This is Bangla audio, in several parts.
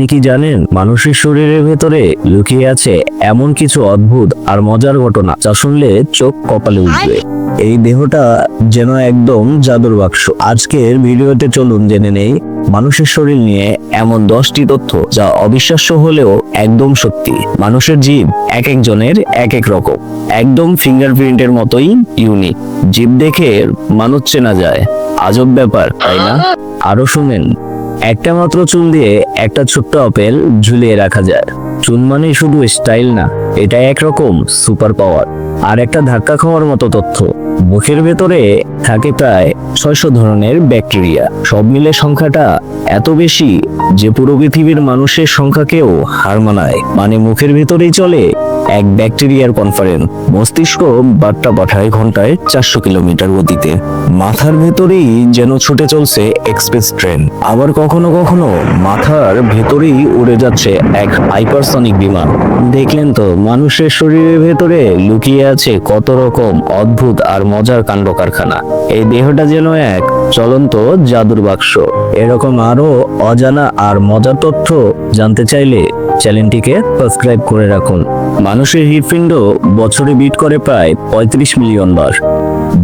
আপনি কি জানেন, মানুষের শরীরের ভেতরে লুকিয়ে আছে এমন কিছু অদ্ভুত আর মজার ঘটনা, যা শুনলে চোখ কপালে উঠবে? এই দেহটা যেন একদম জাদুর বাক্স। আজকের ভিডিওতে চলুন জেনে নেই, মানুষের শরীর নিয়ে এমন দশটি তথ্য, যা অবিশ্বাস্য হলেও একদম সত্যি। মানুষের জীব এক একজনের এক এক রকম, একদম ফিঙ্গারপ্রিন্টের মতোই ইউনিক জীব দেখে মানুষ চেনা যায়। আজব ব্যাপার, তাই না? আরও শুনেন। একটা মাত্র চুল দিয়ে একটা ছোট্ট আপেল ঝুলিয়ে রাখা যায়। চুল মানে শুধু স্টাইল না এটা একরকম সুপার পাওয়ার আর একটা ধাক্কা খাওয়ার মতো তথ্য, মুখের ভেতরে থাকে প্রায় ছয়শো ধরনের ব্যাকটেরিয়া সব মিলে সংখ্যাটা এত বেশি যে পুরো পৃথিবীর মানুষের সংখ্যাকেও হার মানায়। মানে মুখের ভেতরেই চলে এক ব্যাকটেরিয়ার কনফারেন্স মস্তিষ্ক বার্তা পাঠায় ঘন্টায় চারশো কিলোমিটার গতিতে। মাথার ভেতরেই যেন ছুটে চলছে এক্সপ্রেস ট্রেন আবার কখনো কখনো মাথার ভেতরেই উড়ে যাচ্ছে এক হাইপারসনিক বিমান। দেখলেন তো, মানুষের শরীরের ভেতরে লুকিয়ে আছে কত রকম অদ্ভুত আর মজার কাণ্ড কারখানা। এই দেহটা যেন এক চলন্ত জাদুর বাক্স। এরকম আরও অজানা আর মজার তথ্য জানতে চাইলে চ্যানেলটিকে সাবস্ক্রাইব করে রাখুন। মানুষের হৃদপিণ্ড বছরে বিট করে প্রায় পঁয়ত্রিশ মিলিয়ন বার।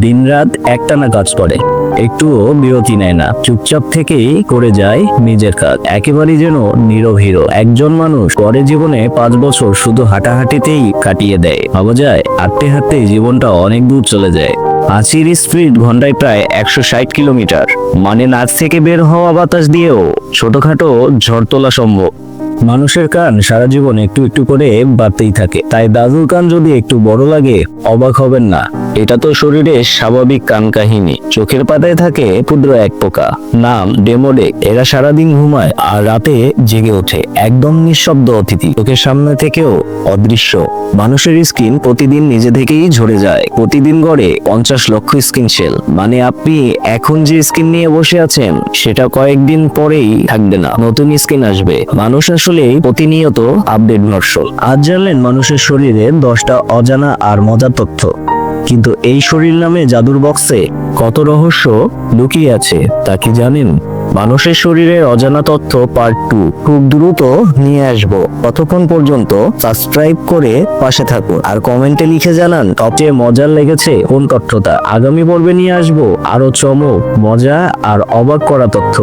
দিনরাত একটানা কাজ করে, একটুও বিরতি নেয় না। চুপচাপ থেকেই করে যায় নিজের কাজ। একেবারেই যেন নীরব হিরো। একজন মানুষ পরে জীবনে পাঁচ বছর শুধু হাঁটাহাঁটিতেই কাটিয়ে দেয়। ভাবা যায়, হাঁটতে হাঁটতে জীবনটা অনেক দূর চলে যায়। হাসির স্পিড ঘন্টায় প্রায় একশো ষাট কিলোমিটার। মানে নাচ থেকে বের হওয়া বাতাস দিয়েও ছোটখাটো ঝড় তোলা সম্ভব। মানুষের কান সারা জীবন একটু একটু করে বাড়তেই থাকে। তাই দাদুর কান যদি একটু বড় লাগে অবাক হবেন না। এটা তো শরীরের স্বাভাবিক কান কাহিনী চোখের পাতায় থাকে ক্ষুদ্র এক পোকা। নাম ডেমোডে। এরা সারাদিন ঘুমায় আর রাতে জেগে ওঠে। একদম নিঃশব্দ অতিথি। চোখের সামনে থেকেও অদৃশ্য। মানুষের স্কিন প্রতিদিন নিজে থেকেই ঝরে যায়। প্রতিদিন গড়ে পঞ্চাশ লক্ষ স্কিন সেল মানে আপনি এখন যে স্কিন নিয়ে বসে আছেন, সেটা কয়েকদিন পরেই থাকবে না। নতুন স্কিন আসবে। মানুষ আসলে প্রতিনিয়ত আপডেট ভার্সন আজ জানলেন মানুষের শরীরে দশটা অজানা আর মজার তথ্য। কিন্তু এই শরীর নামে জাদুর বক্সে কত রহস্য লুকিয়ে আছে, তা কি জানেন? মানুষের শরীরের অজানা তথ্য পার্ট টু খুব দ্রুত নিয়ে আসব। ততক্ষণ পর্যন্ত সাবস্ক্রাইব করে পাশে থাকুন। আর কমেন্টে লিখে জানান সবচেয়ে মজার লেগেছে কোন তথ্যটা। আগামী পর্বে নিয়ে আসব আরও চমক, মজা আর অবাক করা তথ্য।